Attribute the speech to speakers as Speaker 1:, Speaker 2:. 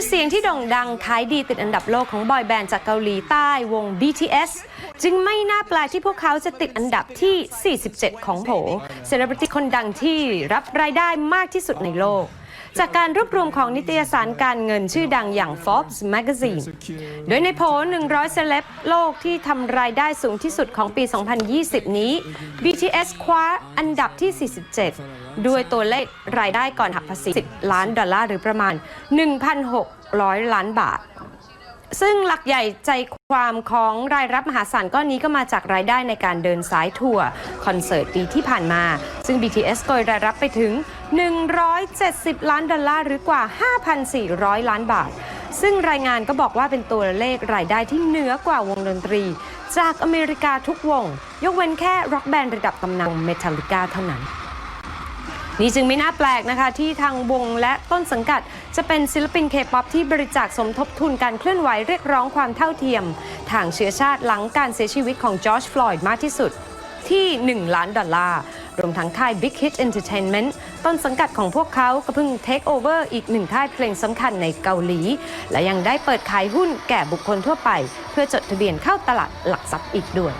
Speaker 1: ด้วยเสียงที่โด่งดังขายดีติดอันดับโลกของบอยแบนด์จากเกาหลีใต้วง BTS จึงไม่น่าแปลกที่พวกเขาจะติดอันดับที่ 47 ของโผเซเลบริตี้คนดังที่รับรายได้มากที่สุดในโลก จากการรวบรวมของนิตยสารการเงินชื่อดังอย่าง Forbes Magazine โดยในโผ100 เซเลบโลกที่ทำรายได้สูงที่สุดของปี 2020 นี้ BTS คว้าอันดับที่ 47 ด้วยตัวเลขรายได้ก่อนหักภาษี 10 ล้านดอลลาร์หรือประมาณ 1,600 ล้านบาท ซึ่งหลักใหญ่ใจความของรายรับมหาศาลก้อนนี้ก็มาจากรายได้ในการเดินสายทัวร์คอนเสิร์ตปีที่ผ่านมา ซึ่ง BTS โกยรายรับไปถึง 170 ล้านดอลลาร์หรือกว่า 5,400 ล้านบาท ซึ่งรายงานก็บอกว่าเป็นตัวเลขรายได้ที่เหนือกว่าวงดนตรี จากอเมริกาทุกวง ยกเว้นแค่ร็อกแบนด์ระดับตำนานเมทัลลิกาเท่านั้น นี่จึงไม่น่าแปลกนะคะ ที่ทางวงและต้นสังกัด จะเป็นศิลปินเคป๊อปที่บริจาคสมทบทุนการเคลื่อนไหวเรียกร้องความเท่าเทียม ทางเชื้อชาติหลังการเสียชีวิตของจอร์จฟลอยด์มากที่สุดที่ 1 ล้านดอลลาร์ รวมทั้งค่าย Big Hit Entertainment ต้นสังกัดของพวกเขาก็เพิ่ง take over อีกหนึ่งค่ายเพลงสำคัญในเกาหลี และยังได้เปิดขายหุ้นแก่บุคคลทั่วไป เพื่อจดทะเบียนเข้าตลาดหลักทรัพย์อีกด้วย